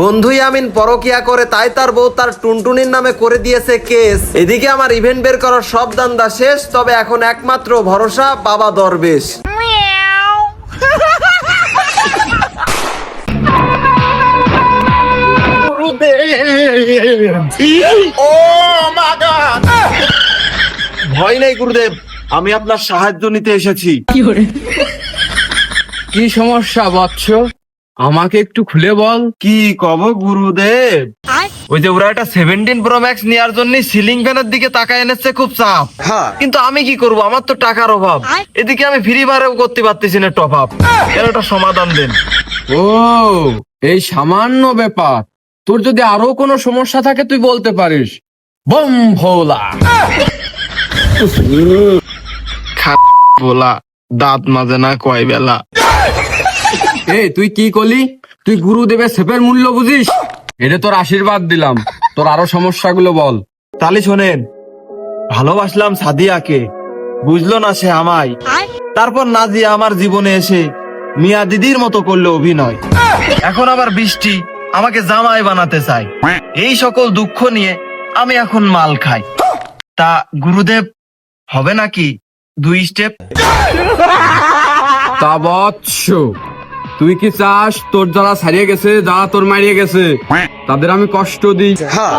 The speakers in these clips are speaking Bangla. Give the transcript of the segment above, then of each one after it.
বন্ধুই আমিন পরকিয়া করে তাই তার বউ তার টুনটুনির নামে করে দিয়েছে কেস। এদিকে আমার ইভেন্ট বের করার সব দান্দা শেষ তবে এখন একমাত্র ভরসা বাবা দরবেশ। ভয় নেই গুরুদেব। আমি আপনার সাহায্য নিতে এসেছি। কি সমস্যা বৎস আমাকে একটু খুলে বল। কি কব গুরুদেব? ওই যে ওরা একটা সেভেন্টিন প্রো ম্যাক্স নেওয়ার জন্য সিলিং ফ্যানের দিকে তাকায় এনেছে খুব চাপ। হ্যাঁ। কিন্তু আমি কি করব? আমার তো টাকার অভাব। এদিকে আমি ফ্রি ফায়ারও করতে পারতেছি না টপ আপ এর একটা সমাধান দেন। ও এই সামান্য ব্যাপার। তোর যদি আরও কোনো সমস্যা থাকে তুই বলতে পারিস। বম ভোলা। বলা দাঁত মাজে না কয় বেলা। এই তুই কি করলি তুই গুরুদেবের সেপের মূল্য বুঝিস? এটা তোর আশীর্বাদ দিলাম। তোর আরও সমস্যাগুলো বল। তাহলে শোনেন ভালোবাসলাম সাদিয়াকে। বুঝলো না সে আমায়। তারপর নাজিয়া আমার জীবনে এসে মিয়া দিদির মতো করল অভিনয়। এখন আবার বৃষ্টি আমাকে জামাই বানাতে চায়। এই সকল দুঃখ নিয়ে আমি এখন মাল খাই। তা গুরুদেব হবে নাকি দুই স্টেপ? তা বৎস। তুই কি চাস তোর যারা ছাড়িয়ে গেছে যারা তোর মারিয়ে গেছে তাদের আমি কষ্ট দিই। হ্যাঁ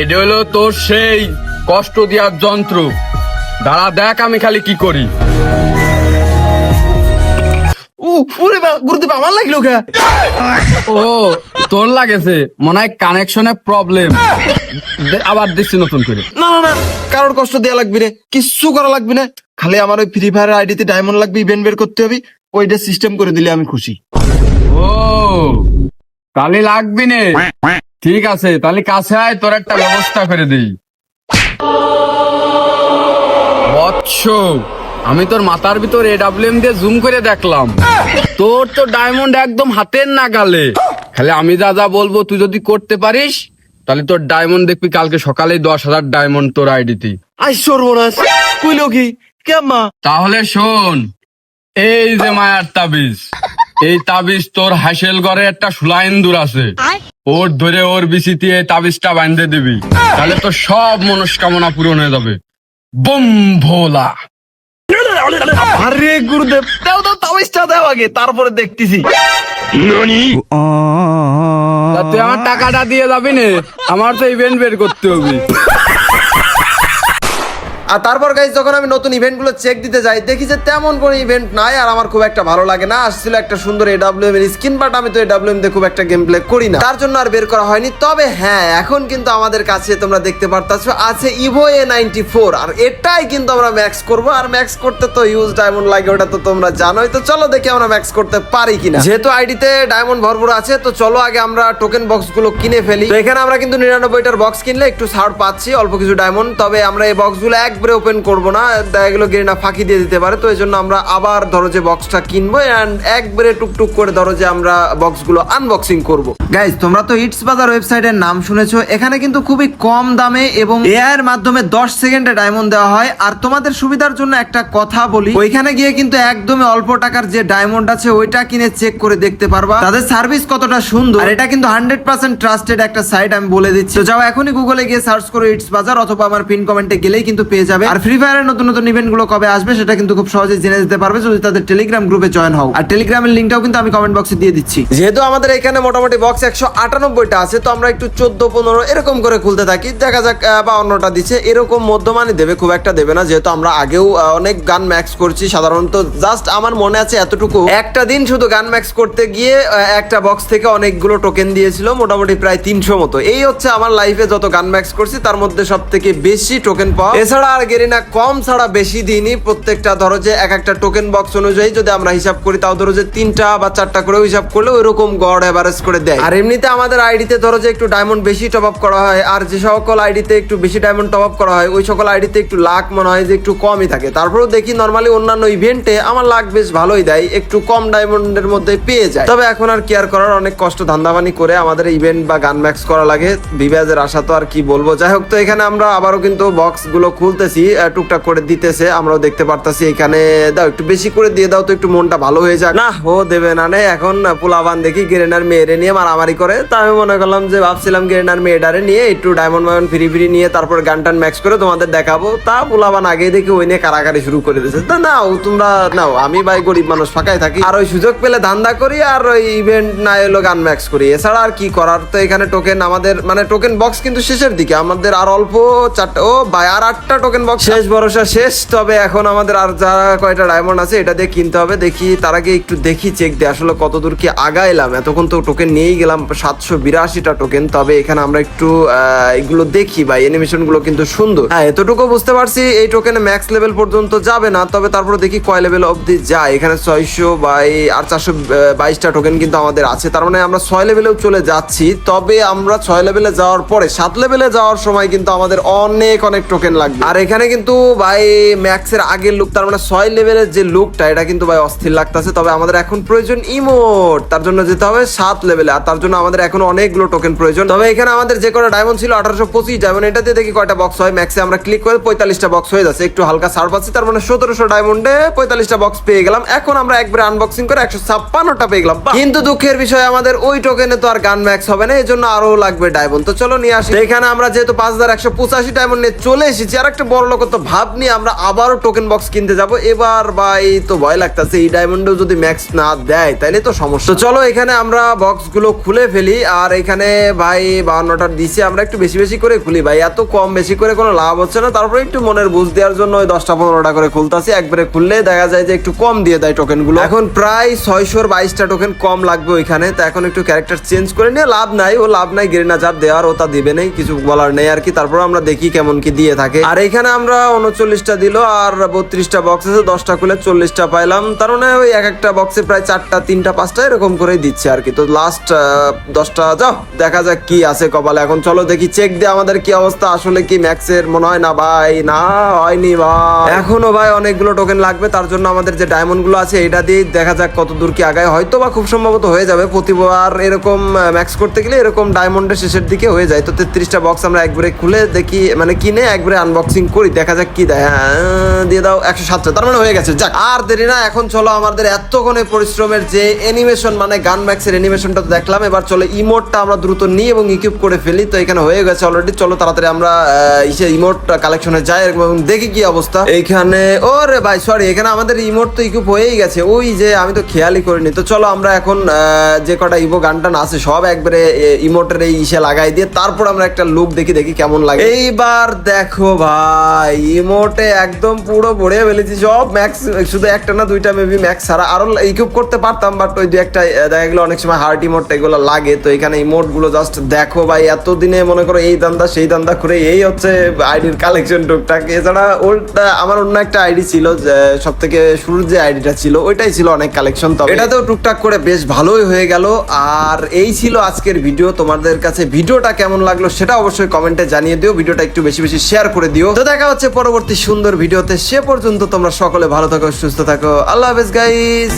এটা হলো তোর সেই কষ্ট দেওয়ার যন্ত্র। দাঁড়া দেখ আমি খালি কি করি। ওরে গুরুদেব আমার লাগল কে ও তোর লাগেছে। মনে হয় কানেকশনের প্রবলেম আবার দিচ্ছি নতুন করে। না না না কারোর কষ্ট দেওয়া লাগবে না কিচ্ছু করা লাগবে না। খালি আমার ওই ফ্রি ফায়ার আইডিতে ডায়মন্ড লাগবে ইভেন্ট বের করতে হবে ওইটা সিস্টেম করে দিলে আমি খুশি। ও তাহলে লাগবি নে। ঠিক আছে তাহলে কাছে আয় তোর একটা ব্যবস্থা করে দিই। বৎস। আমি তোর মাথার ভিতর এডাব্লিউএম দিয়ে জুম করে দেখলাম। তোর তো ডায়মন্ড একদম হাতের নাগালে। খালি আমি যা যা বলব তুই যদি করতে পারিস তাহলে তোর ডায়মন্ড দেখবি কালকে সকালে দশ হাজার ডায়মন্ড তোর আইডিতে আই সর্বনাশ কইলো কি? কেমা তাহলে শোন এই যে মায়ার তাবিজ এই তাবিজ তোর হাসেল ঘরে একটা সুলাইন্দুর আছে। ওর ধরে ওর বিচিতে এই তাবিজটা বাঁধে দিবি। তাহলে তোর সব মনস্কামনা পূরণ হয়ে যাবে। বম ভোলা। আরে গুরুদেব দাও দাও তাবিজটা দাও আগে তারপরে দেখতেছি। তা তুই আমার টাকাটা দিয়ে যাবি না আমার তো ইভেন্ট বের করতে হবে। আর তারপর গাইজ যখন আমি নতুন ইভেন্টগুলো চেক দিতে যাই, দেখি যে তেমন কোনো ইভেন্ট নাই আর আমার খুব একটা ভালো লাগে না। আসছিল একটা সুন্দর এডাব্লিউএম এর স্কিন বাট আমি তো এডাব্লিউএম দিয়ে খুব একটা গেম প্লে করি না। তার জন্য আর বের করা হয়নি। তবে হ্যাঁ এখন কিন্তু আমাদের কাছে তোমরা দেখতে পারতাছো, আছে ইভো এ নাইনটি ফোর আর এটাই কিন্তু আমরা ম্যাক্স করব। আর ম্যাক্স করতে তো ইউজ ডায়মন্ড লাগে, ওটা তো তোমরা জানোই। তো চলো দেখি আমরা ম্যাক্স করতে পারি কিনা। যেহেতু আইডিতে ডায়মন্ড ভরপুর আছে, তো চলো আগে আমরা টোকেন বক্সগুলো কিনে ফেলি। তো এখানে আমরা কিন্তু নিরানব্বইটার বক্স কিনলে একটু ছাড় পাচ্ছি, অল্প কিছু ডায়মন্ড তবে আমরা এই বক্সগুলো একবারে ওপেন করব না, দেখা গেলো গেরিনা ফাঁকি দিয়ে দিতে পারে, তো এই জন্য আমরা আবার ধরো যে বক্সটা কিনবো অ্যান্ড একবারে টুকটুক করে ধরো যে আমরা বক্সগুলো আনবক্সিং করব। গাইজ তোমরা তো ইটস বাজার ওয়েবসাইটের নাম শুনেছো, এখানে কিন্তু খুবই কম দামে এবং এআই মাধ্যমে 10 সেকেন্ডে ডায়মন্ড দেওয়া হয়। আর তোমাদের সুবিধার জন্য একটা কথা বলি, ওইখানে গিয়ে কিন্তু একদমই অল্প টাকার যে ডায়মন্ড আছে, ওইটা কিনে চেক করে দেখতে পারবা। তাদের সার্ভিস কতটা সুন্দর, আর এটা কিন্তু হান্ড্রেড পার্সেন্ট ট্রাস্টেড একটা সাইট আমি বলে দিচ্ছি। যাও এখনই গুগলে গিয়ে সার্চ করো ইটস বাজার অথবা আমার পিন কমেন্টে গেলেই কিন্তু পেয়ে যাবে। আর ফ্রি ফায়ারের নতুন নতুন ইভেন্টগুলো কবে আসবে সেটা কিন্তু খুব সহজে জেনে যেতে পারবে যদি তাদের টেলিগ্রাম গ্রুপে জয়েন হও। আর টেলিগ্রামের লিঙ্কটাও কিন্তু আমি কমেন্ট বক্সে দিয়ে দিচ্ছি। যেহেতু আমাদের এখানে মোটামুটি বক্স একশো আটানব্বইটা আছে তো আমরা একটু চোদ্দ পনেরো এরকম করে খুলতে থাকি। দেখা যাক বা অন্যটা দিচ্ছে। এরকম মধ্যমানই দেবে খুব একটা দেবে না যেহেতু আমরা আগেও অনেক গান ম্যাক্স করছি সাধারণত। জাস্ট আমার মনে আছে এতটুকু। একটা দিন শুধু গান ম্যাক্স করতে গিয়ে একটা বক্স থেকে অনেকগুলো টোকেন দিয়েছিল মোটামুটি প্রায় তিনশো মতো। এই হচ্ছে আমার লাইফে যত গান ম্যাক্স করছি তার মধ্যে সব থেকে বেশি টোকেন পাওয়া। এছাড়া আর আর গেরিনা কম ছাড়া বেশি দিনই প্রত্যেকটা ধরো যে এক একটা টোকেন বক্স অনুযায়ী যদি আমরা হিসাব করি, তাও ধরো যে তিনটা বা চারটা করে হিসাব করলে ওইরকম গড় এভারেজ করে দেয়। আর এমনিতে আমাদের আইডিতে ধরো যে একটু ডায়মন্ড বেশি টপ আপ করা হয়, আর যে সকল আইডিতে একটু বেশি ডায়মন্ড টপ আপ করা হয়, ওই সকল আইডিতে একটু লাখ মনে হয় যে একটু কমই থাকে। তারপরেও দেখি নর্মালি অন্যান্য ইভেন্টে আমার লাখ বেশ ভালোই দেয়, একটু কম ডায়মন্ডের মধ্যে পেয়ে যায়। তবে এখন আর কেয়ার করার অনেক কষ্ট ধান্দাবানি করে আমাদের ইভেন্ট বা গান ম্যাক্স করা লাগে বিবাজের আশা তো আর কি বলব। যাই হোক, তো এখানে আমরা আবারও কিন্তু বক্সগুলো খুলতেছি টুকটাক করে দিতেছে, আমরাও দেখতে পারতাছি এখানে। দাও, একটু বেশি করে দিয়ে দাও তো একটু মনটা ভালো হয়ে যাক। না, ও দেবে না নে, এখন পোলাবান দেখি গ্রেনার মেয়েরে নিয়ে মারামারি করে। তা আমি মনে করলাম যে ভাবছিলাম গেরেনার মেয়েটারে নিয়ে একটু ডায়মন্ড মায়ন ফিরি ফ্রি নিয়ে তারপর গান টান ম্যাক্স করে তোমাদের দেখাবো। তা পোলাবান আগে দেখি ওই নিয়ে কারাকারি শুরু করে দিয়েছে। তা নাও, তোমরা নাও, আমি ভাই গরিব মানুষ, ফাঁকাই থাকি। আর ওই সুযোগ পেলে ধান্দা করি, আর ওই ইভেন্ট না এলো গান ম্যাক্স করি। এছাড়া আর কি করার? তো এখানে টোকেন আমাদের মানে টোকেন বক্স কিন্তু শেষের দিকে, আমাদের আর অল্প চারটা ও ভাই, আর আটটা টোকেন বক্স শেষ ভরসা শেষ, তবে এখন আমাদের আর যা কয়টা ডায়মন্ড আছে, এটা দিয়ে কিনতে হবে। দেখি, তার আগে একটু দেখি চেক দিয়ে। আসলে কত দূর কি আগাইলাম? এতক্ষণ তো টোকেন নিয়েই গেলাম, সাতশো বিরাশিটা টোকেন তবে এখানে আমরা একটু এগুলো দেখি বা অ্যানিমেশনগুলো কিন্তু সুন্দর। হ্যাঁ এতটুকু বুঝতে পারছি, এই টোকেনে ম্যাক্স লেভেল পর্যন্ত যাবে না, তবে তারপরে দেখি কয় লেভেল অবধি যায়। এখানে ছয়শো বাই, আর চারশো বাইশটা টোকেন কিন্তু আমাদের আছে। তার মানে আমরা ছয় লেভেলেও চলে যাচ্ছি, তবে আমরা ছয় লেভেলে যাওয়ার পরে, সাত লেভেলে যাওয়ার সময় কিন্তু আমাদের অনেক অনেক টোকেন লাগবে। আর এখানে কিন্তু ভাই ম্যাক্সের আগের লুক তার মানে ছয় লেভেলের যে লুকটা এটা কিন্তু ভাই অস্থির লাগতেছে। তবে আমাদের এখন প্রয়োজন ইমোট তার জন্য যেতে হবে সাত লেভেলে আর তার জন্য আমাদের এখন অনেকগুলো টোকেন প্রয়োজন। তবে এখানে আমাদের যে কটা ডায়মন্ড ছিল, আঠারোশো পঁচিশ ডায়মন্ড এটাতে দেখি কয়টা বক্স হয়। ম্যাক্সে আমরা ক্লিক করে পঁয়তাল্লিশটা বক্স হয়ে যাচ্ছে। একটু হালকা সার পাচ্ছি তার মানে সতেরোশো ডায়মন্ডে পঁয়তাল্লিশটা বক্স পেয়ে গেলাম। এখন আমরা একবারে আনবক্সিং করে একশো ছাপ্পান্নটা পেয়ে গেলাম। কিন্তু দুঃখের বিষয়, আমাদের ওই টোকেনে তো আর গান ম্যাক্স হবে না এই জন্য আরও লাগবে ডায়মন্ড তো চলো নিয়ে আসি। এখানে আমরা যেহেতু পাঁচ হাজার একশো পঁচাশি ডায়মন্ড নিয়ে চলে এসেছি আর একটা বড় লোক তো ভাব নিয়ে আমরা আবারও টোকেন বক্স কিনতে যাব। এবার ভাই তো ভয় লাগতেছে, এই ডায়মন্ডও যদি ম্যাক্স না দেয়, তাইলে তো সমস্যা। চলো এখানে আমরা বক্সগুলো খুলে ফেলি, আর এখানে ভাই বাউন্নটা দিছি আমরা একটু বেশি বেশি করে খুলি। ভাই, এত কম বেশি করে কোনো লাভ হচ্ছে না। তারপরে একটু মনের বুঝ দেওয়ার জন্য ওই দশটা পনেরোটা করে খুলতাছি। একবারে খুললে দেখা যায় যে একটু কম দিয়ে দেয় টোকেনগুলো। এখন প্রায় ছয়শোর বাইশটা টোকেন কম লাগবে ওইখানে। তো এখন একটু ক্যারেক্টার চেঞ্জ করে নিয়ে লাভ নাই। ও লাভ নাই, গেরিনা যার দেওয়ার, ও তা দিবে নেই, কিছু বলার নেই আর কি। তারপর আমরা দেখি কেমন কি দিয়ে থাকে। আর এখানে আমরা উনচল্লিশটা দিল আর বত্রিশটা বক্স আছে, দশটা খুলে চল্লিশটা পাইলাম। তার মানে ওই এক একটা বক্সে প্রায় চারটা, তিনটা, পাঁচটা এরকম করেই দিচ্ছে আর কি। তো লাস্ট দশটা, যাও, দেখা যাক কি আছে কপালে। এখন চলো দেখি চেক দিয়ে আমাদের কি অবস্থা, আসলে কি ম্যাক্সের মনে হয় না ভাই? না, হয়নি ভাই। এখনও ভাই অনেকগুলো টোকেন লাগবে, তার জন্য আমাদের যে ডায়মন্ডগুলো আছে, এটা দিয়ে দেখা যাক কত দূর কি আগায়। হয়তো বা খুব সম্ভবত হয়ে যাবে প্রতিবার এরকম ম্যাক্স করতে গেলে এরকম ডায়মন্ডের শেষের দিকে হয়ে যায়। তো তেত্রিশটা বক্স আমরা একবারে খুলে দেখি মানে কিনে একবারে আনবক্সিং করি দেখা যাক কি দেয়। হ্যাঁ, দিয়ে দাও একশো সাতটা তার মানে হয়ে গেছে যাক। আর দেরি না এখন চলো আমাদের এতক্ষণে পরিশ্রমের যে অ্যানিমেশন মানে গান ম্যাক্সের অ্যানিমেশনটা তো দেখলাম এবার চলো ইমোটটা আমরা দ্রুত নিই এবং ইকুইপ করে ফেলি। তো এখানে হয়ে গেছে অলরেডি চলো তাড়াতাড়ি আমরা ইসে ইমোট কালেকশনে যাই এবং দেখি কি অবস্থা। এইখানে ওরে ভাই সরি এখানে আমাদের ইমোট তো ইকুইপ হয়েই গেছে। ওই যে আমি তো খেয়ালই করিনি। তো চলো আমরা এখন যে কটা ইভো গানটান আছে সব একবারে ইমোটের এই ইসে লাগাই দিয়ে তারপর আমরা একটা লুক দেখি দেখি কেমন লাগে। এইবার দেখো ভাই ইমোটে একদম পুরো ভরে ফেলেছি। সব ম্যাক্স শুধু একটা না, দুইটা মেবি ম্যাক্স আরও করতে পারতাম বাট ওই দু একটা দেখা গেলো অনেক সময় হার্ট এগুলো লাগে। তো এখানে জাস্ট দেখো ভাই, এতদিনে মনে করো এই দান্দা সেই দান্দা করে এই হচ্ছে আইডির কালেকশন টুকটাক। এছাড়া ওটা আমার অন্য একটা আইডি ছিল সব থেকে শুরুর যে আইডিটা ছিল, ওইটাই ছিল অনেক কালেকশন তো এটাতেও টুকটাক করে বেশ ভালোই হয়ে গেল। আর এই ছিল আজকের ভিডিও তোমাদের কাছে ভিডিওটা কেমন লাগল সেটা অবশ্যই কমেন্টে জানিয়ে দিও। ভিডিওটা একটু বেশি বেশি শেয়ার করে দিও। তো দেখা হচ্ছে পরবর্তী সুন্দর ভিডিওতে। সে পর্যন্ত তোমরা সকলে ভালো থাকো, সুস্থ থাকো। আল্লাহ হাফেজ গাইস